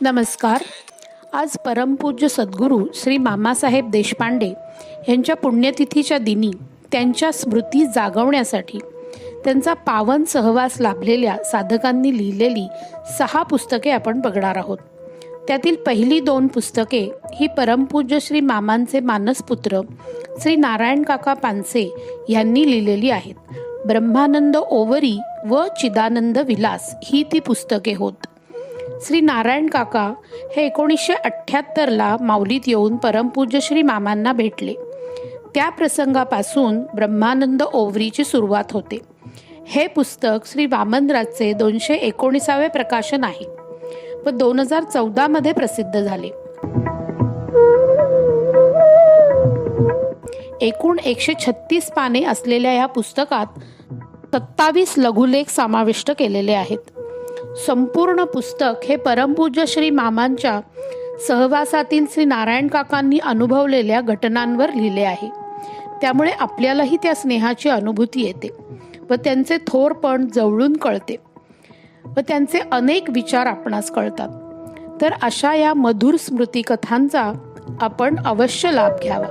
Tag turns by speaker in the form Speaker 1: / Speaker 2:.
Speaker 1: नमस्कार. आज परमपूज्य सद्गुरू श्री मामासाहेब देशपांडे यांच्या पुण्यतिथीच्या दिनी त्यांच्या स्मृती जागवण्यासाठी त्यांचा पावन सहवास लाभलेल्या साधकांनी लिहिलेली सहा पुस्तके आपण बघणार आहोत. त्यातील पहिली दोन पुस्तके ही परमपूज्य श्री मामांचे मानसपुत्र श्री नारायण काका पानसे यांनी लिहिलेली आहेत. ब्रह्मानंद ओवरी व चिदानंद विलास ही ती पुस्तके होत. श्री नारायण काका हे एकोणीसशे अठ्ठ्याहत्तरला माऊलीत येऊन परमपूज्य श्री मामांना भेटले. त्या प्रसंगापासून ब्रह्मानंद ओवरीची सुरुवात होते. हे पुस्तक श्री वामनराजचे दोनशे एकोणीसावे प्रकाशन आहे व दोन हजार चौदामध्ये प्रसिद्ध झाले. एकूण एकशे छत्तीस पाने असलेल्या या पुस्तकात सत्तावीस लघुलेख समाविष्ट केलेले आहेत. संपूर्ण पुस्तक हे परमपूज्य श्री मामांच्या सहवासातील श्री नारायण काकांनी अनुभवलेल्या घटनांवर लिहिले आहे. त्यामुळे आपल्यालाही त्या स्नेहाची अनुभूती येते व त्यांचे थोरपण जवळून कळते व त्यांचे अनेक विचार आपणास कळतात. तर अशा या मधुर स्मृतिकथांचा आपण अवश्य लाभ घ्यावा.